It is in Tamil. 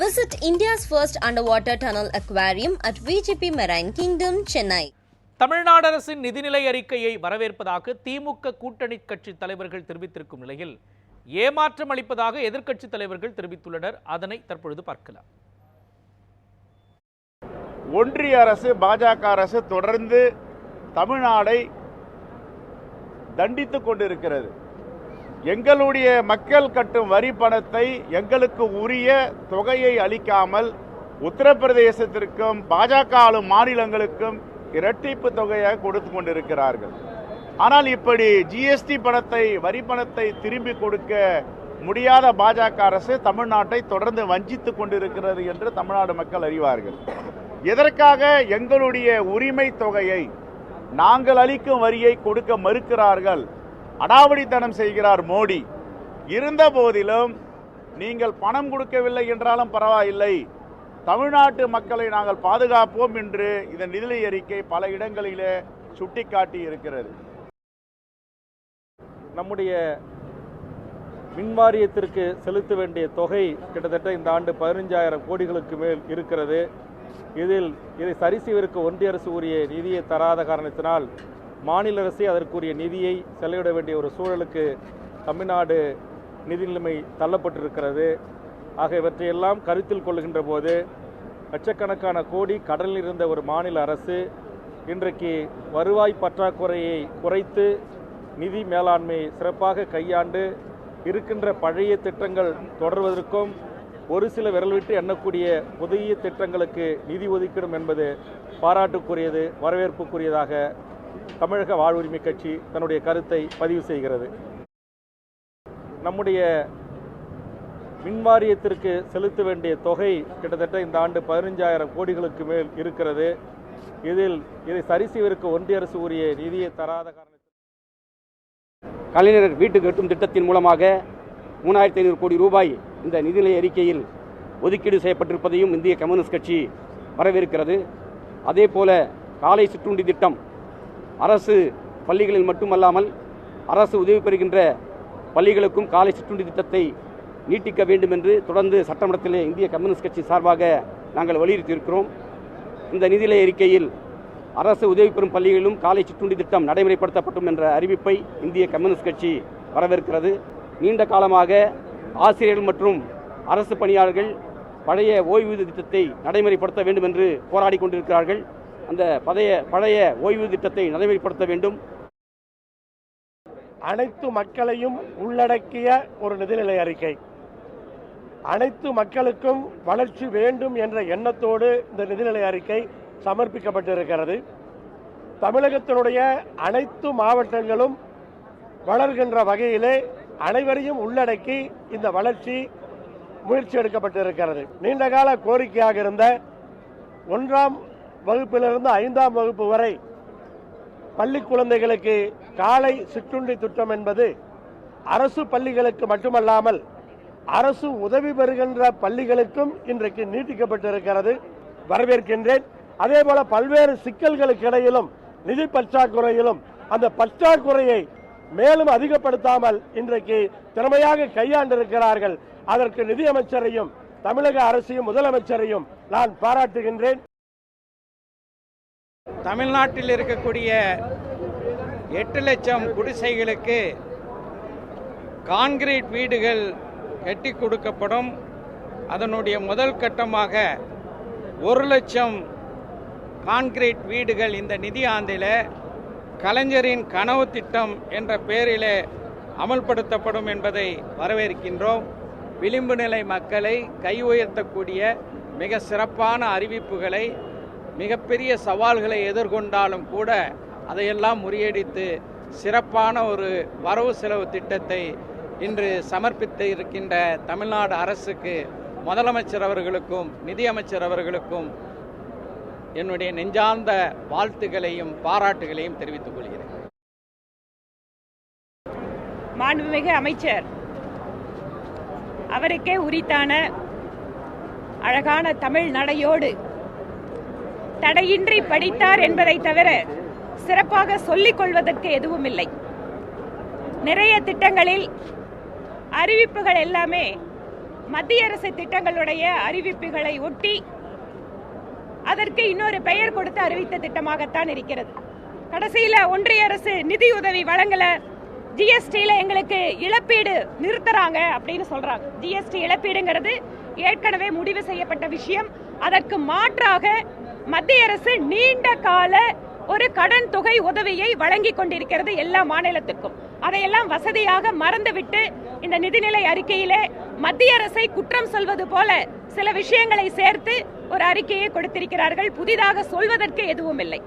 Visit India's first underwater tunnel aquarium at VGP Marine Kingdom, Chennai. Tamil Nadu அரசின் நிதிநிலை அறிக்கையை வரவேற்பதாக திமுக கூட்டணி கட்சி தலைவர்கள் தெரிவித்திருக்கும் நிலையில் ஏமாற்றம் அளிப்பதாக எதிர்க்கட்சி தலைவர்கள் தெரிவித்துள்ளனர். அதனை தற்பொழுது பார்க்கலாம். ஒன்றிய அரசு பாஜக அரசு தொடர்ந்து தமிழ்நாடை தண்டித்துக் கொண்டிருக்கிறது. எங்களுடைய மக்கள் கட்டும் வரி பணத்தை எங்களுக்கு உரிய தொகையை அளிக்காமல் உத்தரப்பிரதேசத்திற்கும் பாஜக ஆளும் மாநிலங்களுக்கும் இரட்டிப்பு தொகையாக கொடுத்து கொண்டிருக்கிறார்கள். ஆனால் இப்படி ஜிஎஸ்டி பணத்தை வரி பணத்தை திரும்பி கொடுக்க முடியாத பாஜக அரசு தமிழ்நாட்டை தொடர்ந்து வஞ்சித்துக் கொண்டிருக்கிறது என்று தமிழ்நாடு மக்கள் அறிவார்கள். எதற்காக எங்களுடைய உரிமை தொகையை நாங்கள் அளிக்கும் வரியை கொடுக்க மறுக்கிறார்கள்? அடாவடித்தனம் செய்கிறார் மோடி. இருந்த போதிலும் நீங்கள் பணம் கொடுக்கவில்லை என்றாலும் பரவாயில்லை. தமிழ்நாட்டு மக்களை நாங்கள் பாதுகாப்போம் என்று இந்த நிதிநிலை அறிக்கை பல இடங்களிலே சுட்டிக்காட்டி இருக்கிறது. நம்முடைய மின்வாரியத்திற்கு செலுத்த வேண்டிய தொகை கிட்டத்தட்ட இந்த ஆண்டு பதினஞ்சாயிரம் கோடிகளுக்கு மேல் இருக்கிறது. இதில் இதை சரி செய்வதற்கு ஒன்றிய அரசு உரிய நிதியை தராத காரணத்தினால் மாநில அரசே அதற்குரிய நிதியை செலவிட வேண்டிய ஒரு சூழலுக்கு தமிழ்நாடு நிதி நிலைமை தள்ளப்பட்டிருக்கிறது. ஆக இவற்றையெல்லாம் கருத்தில் கொள்ளுகின்ற போது லட்சக்கணக்கான கோடி கடலில் இருந்த ஒரு மாநில அரசு இன்றைக்கு வருவாய் பற்றாக்குறையை குறைத்து நிதி மேலாண்மை சிறப்பாக கையாண்டு இருக்கின்ற பழைய திட்டங்கள் தொடர்வதற்கும் ஒரு சில விரல் விட்டு எண்ணக்கூடிய புதிய திட்டங்களுக்கு நிதி ஒதுக்கிடும் என்பது பாராட்டுக்குரியது வரவேற்புக்குரியதாக தமிழக வாழ்வுரிமை கட்சி தன்னுடைய கருத்தை பதிவு செய்கிறது. நம்முடைய மின்வாரியத்திற்கு செலுத்த வேண்டிய தொகை கிட்டத்தட்ட இந்த ஆண்டு பதினஞ்சாயிரம் கோடிகளுக்கு மேல் இருக்கிறது. இதில் இதை சரி செய்வதற்கு ஒன்றிய அரசு உரிய நிதியை தராத காரணத்தில் கலைஞர் வீட்டு கட்டும் திட்டத்தின் மூலமாக மூணாயிரத்தி ஐநூறு கோடி ரூபாய் இந்த நிதிநிலை அறிக்கையில் ஒதுக்கீடு செய்யப்பட்டிருப்பதையும் இந்திய கம்யூனிஸ்ட் கட்சி வரவேற்கிறது. அதே போல காலை சிற்றுண்டி திட்டம் அரசு பள்ளிகளில் மட்டுமல்லாமல் அரசு உதவி பெறுகின்ற பள்ளிகளுக்கும் காலை சிற்றுண்டி திட்டத்தை நீட்டிக்க வேண்டும் என்று தொடர்ந்து சட்டமன்றத்திலே இந்திய கம்யூனிஸ்ட் கட்சி சார்பாக நாங்கள் வலியுறுத்தியிருக்கிறோம். இந்த நிதிநிலை அறிக்கையில் அரசு உதவி பெறும் பள்ளிகளிலும் காலை சிற்றுண்டி திட்டம் நடைமுறைப்படுத்தப்படும் என்ற அறிவிப்பை இந்திய கம்யூனிஸ்ட் கட்சி வரவேற்கிறது. நீண்ட காலமாக ஆசிரியர்கள் மற்றும் அரசு பணியாளர்கள் பழைய ஓய்வூதிய திட்டத்தை நடைமுறைப்படுத்த வேண்டும் என்று போராடி கொண்டிருக்கிறார்கள். அந்த பழைய பழைய ஓய்வு திட்டத்தை நடைமுறைப்படுத்த வேண்டும். அனைத்து மக்களையும் உள்ளடக்கிய ஒரு நிதிநிலை அறிக்கை. அனைத்து மக்களுக்கும் வளர்ச்சி வேண்டும் என்ற எண்ணத்தோடு இந்த நிதிநிலை அறிக்கை சமர்ப்பிக்கப்பட்டிருக்கிறது. தமிழகத்தினுடைய அனைத்து மாவட்டங்களும் வளர்கின்ற வகையிலே அனைவரையும் உள்ளடக்கி இந்த வளர்ச்சி முயற்சி எடுக்கப்பட்டிருக்கிறது. நீண்டகால கோரிக்கையாக இருந்த ஒன்றாம் வகுப்பிலிருந்து ஐந்தாம் வகுப்பு வரை பள்ளி குழந்தைகளுக்கு காலை சிற்றுண்டி திட்டம் என்பது அரசு பள்ளிகளுக்கு மட்டுமல்லாமல் அரசு உதவி பெறுகின்ற பள்ளிகளுக்கும் இன்றைக்கு நீட்டிக்கப்பட்டிருக்கிறது. வரவேற்கின்றேன். அதே போல பல்வேறு சிக்கல்களுக்கு இடையிலும் நிதி பற்றாக்குறையிலும் அந்த பற்றாக்குறையை மேலும் அதிகப்படுத்தாமல் இன்றைக்கு திறமையாக கையாண்டிருக்கிறார்கள். அதற்கு நிதியமைச்சரையும் தமிழக அரசையும் முதலமைச்சரையும் நான் பாராட்டுகின்றேன். தமிழ்நாட்டில் இருக்கக்கூடிய எட்டு லட்சம் குடிசைகளுக்கு கான்கிரீட் வீடுகள் கட்டி கொடுக்கப்படும். அதனுடைய முதல் கட்டமாக ஒரு லட்சம் கான்கிரீட் வீடுகள் இந்த நிதி ஆண்டில் கலைஞரின் கனவு திட்டம் என்ற பெயரில் அமல்படுத்தப்படும் என்பதை வரவேற்கின்றோம். விளிம்பு நிலை மக்களை கை உயர்த்தக்கூடிய மிக சிறப்பான அறிவிப்புகளை மிகப்பெரிய சவால்களை எதிர்கொண்டாலும் கூட அதையெல்லாம் முறியடித்து சிறப்பான ஒரு வரவு செலவு திட்டத்தை இன்று சமர்ப்பித்து இருக்கின்ற தமிழ்நாடு அரசுக்கு முதலமைச்சர் அவர்களுக்கும் நிதியமைச்சர் அவர்களுக்கும் என்னுடைய நெஞ்சார்ந்த வாழ்த்துகளையும் பாராட்டுகளையும் தெரிவித்துக் கொள்கிறேன். மாண்புமிகு அமைச்சர் அவருக்கே உரித்தான அழகான தமிழ் நடையோடு தடையின்றி படித்தார் என்பதை தவிர சிறப்பாக சொல்லிக் கொள்வதற்கு எதுவும் இல்லை நிறைய திட்டங்களில் அறிவிப்புகள் எல்லாமே மத்திய அரசு திட்டங்களுடைய அறிவிப்புகளை ஒட்டி அதற்கு இன்னொரு பெயர் கொடுத்து அறிவித்த திட்டமாகத்தான் இருக்கிறது. கடைசியில் ஒன்றிய அரசு நிதியுதவி வழங்கல ஜிஎஸ்டியில் எங்களுக்கு இழப்பீடு நிறுத்துறாங்க அப்படின்னு சொல்றாங்க. ஜிஎஸ்டி இழப்பீடுங்கிறது ஏற்கனவே முடிவு செய்யப்பட்ட விஷயம். அதற்கு மாற்றாக மத்திய அரசு நீண்ட கால ஒரு கடன் தொகை உதவியை வழங்கி கொண்டிருக்கிறது எல்லா மாநிலத்துக்கும். அதையெல்லாம் வசதியாக மறந்துவிட்டு இந்த நிதிநிலை அறிக்கையிலே மத்திய அரசை குற்றம் சொல்வது போல சில விஷயங்களை சேர்த்து ஒரு அறிக்கையை கொடுத்திருக்கிறார்கள். புதிதாக சொல்வதற்கு எதுவும் இல்லை